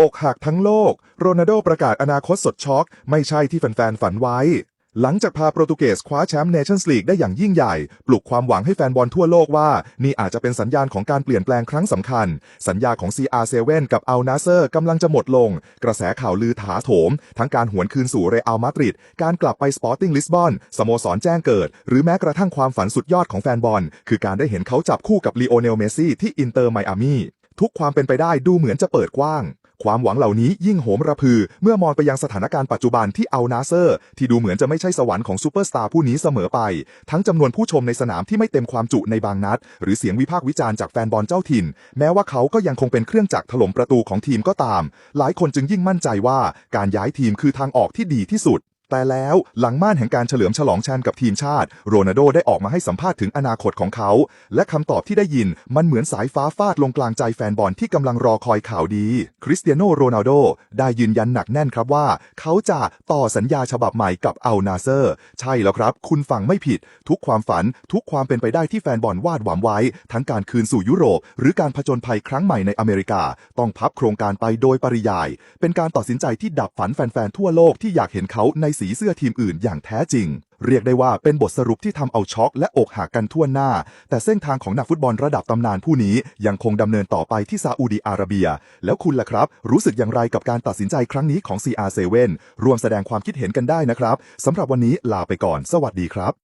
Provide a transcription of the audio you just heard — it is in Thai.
อกหักทั้งโลก โรนัลโดประกาศอนาคตสดช็อก ไม่ใช่ที่แฟนๆ ฝันไว้ หลังจากพาโปรตุเกสคว้าแชมป์เนชั่นส์ลีกได้อย่างยิ่งใหญ่ ปลุกความหวังให้แฟนบอลทั่วโลกว่า นี่อาจจะเป็นสัญญาณของการเปลี่ยนแปลงครั้งสำคัญ สัญญาของ CR7 กับอัลนาเซอร์กำลังจะหมดลง กระแสข่าวลือถาโถม ทั้งการหวนคืนสู่เรอัลมาดริดการกลับไปสปอร์ติ้งลิสบอนสโมสรแจ้งเกิด หรือแม้กระทั่งความฝันสุดยอดของแฟนบอลคือการได้เห็นเขาจับคู่กับลีโอเนลเมสซี่ที่อินเตอร์ไมอามีทุกความเป็นไปได้ดูเหมือนจะเปิดกว้าง ความหวังเหล่านี้ยิ่งโหมระพือ เมื่อมองไปยังสถานการณ์ปัจจุบันที่อัลนาเซอร์ ที่ดูเหมือนจะไม่ใช่สวรรค์ของซูเปอร์สตาร์ผู้นี้เสมอไป ทั้งจำนวนผู้ชมในสนามที่ไม่เต็มความจุในบางนัด หรือเสียงวิพากษ์วิจารณ์จากแฟนบอลเจ้าถิ่น แม้ว่าเขาก็ยังคงเป็นเครื่องจักรถล่มประตูของทีมก็ตาม หลายคนจึงยิ่งมั่นใจว่าการย้ายทีมคือทางออกที่ดีที่สุด แต่แล้วหลังม่านแห่งการเฉลิมฉลองแชมป์กับทีมชาติ โรนัลโดได้ออกมาให้สัมภาษณ์ถึงอนาคตของเขา และคำตอบที่ได้ยินมันเหมือนสายฟ้าฟาดลงกลางใจแฟนบอลที่กำลังรอคอยข่าวดี คริสเตียโนโรนัลโดได้ยืนยันหนักแน่นครับว่า เขาจะต่อสัญญาฉบับใหม่กับอัลนาเซอร์ ใช่แล้วครับ คุณฟังไม่ผิด ทุกความฝันทุกความเป็นไปได้ที่แฟนบอลวาดหวังไว้ ทั้งการคืนสู่ยุโรป หรือการผจญภัยครั้งใหม่ในอเมริกา ต้องพับโครงการไปโดยปริยาย เป็นการตัดสินใจที่ดับฝันแฟนๆทั่วโลกที่อยากเห็นเขาในสีเสื้อทีมอื่นอย่างแท้จริง เรียกได้ว่าเป็นบทสรุปที่ทำเอาช็อกและอกหักกันทั่วหน้า แต่เส้นทางของนักฟุตบอลระดับตำนานผู้นี้ยังคงดำเนินต่อไปที่ซาอุดีอาระเบีย แล้วคุณล่ะครับ รู้สึกอย่างไรกับการตัดสินใจครั้งนี้ของ CR7 รวมแสดงความคิดเห็นกันได้นะครับสำหรับวันนี้ลาไปก่อน สวัสดีครับ